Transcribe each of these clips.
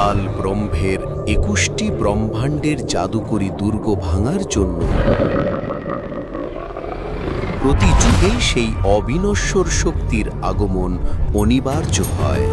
কাল ব্রহ্মের একুশটি ব্রহ্মাণ্ডের জাদুকরী দুর্গ ভাঙার জন্য। প্রতি যুগেই সেই অবিনশ্বর শক্তির আগমন অনিবার্য হয়।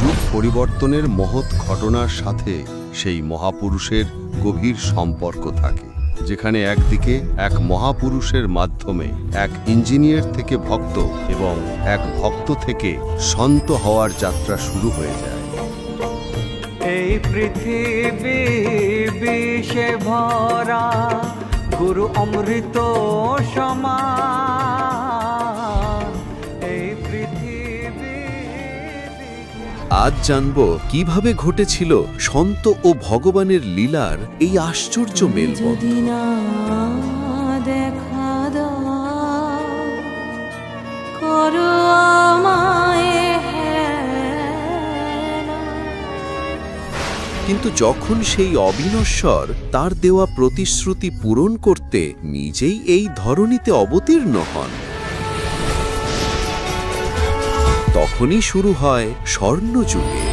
যুগ পরিবর্তনের মহৎ ঘটনার সাথে সেই মহাপুরুষের গভীর সম্পর্ক থাকে। যেখানে একদিকে এক মহাপুরুষের মাধ্যমে এক ইঞ্জিনিয়ার থেকে ভক্ত এবং এক ভক্ত থেকে সন্ত হওয়ার যাত্রা শুরু হয়ে যায়। এই পৃথিবী ভরা গুরু অমৃত সমান এই পৃথিবী আজ জানব কীভাবে ঘটেছিল সন্ত ও ভগবানের লীলার এই আশ্চর্য মেলবন্ধন। করো কিন্তু যখন সেই অবিনশ্বর তার দেওয়া প্রতিশ্রুতি পূরণ করতে নিজেই এই ধরনীতে অবতীর্ণ হন তখনই শুরু হয় স্বর্ণযুগে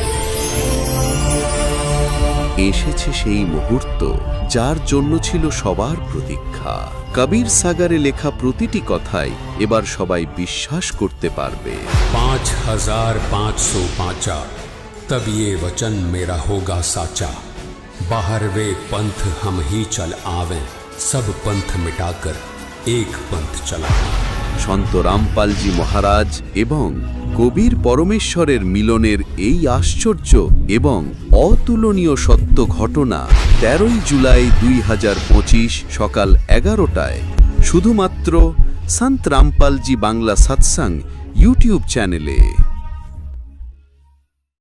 এসেছে সেই মুহূর্ত যার জন্য ছিল সবার প্রতীক্ষা কবির সাগারে লেখা প্রতিটি কথাই এবার সবাই বিশ্বাস করতে পারবে पाँच हजार पाँच सौ पाँचा तब ये वचन मेरा होगा साचा बाहर वे पंथ हम ही चल आवे सब पंथ मिटाकर एक पंथ चला সন্ত রামপালজি মহারাজ এবং কবির পরমেশ্বরের মিলনের এই আশ্চর্য এবং অতুলনীয় সত্য ঘটনা তেরোই জুলাই দুই হাজার পঁচিশ সকাল এগারোটায় শুধুমাত্র সন্ত রামপালজি বাংলা সৎসাং ইউটিউব চ্যানেলে।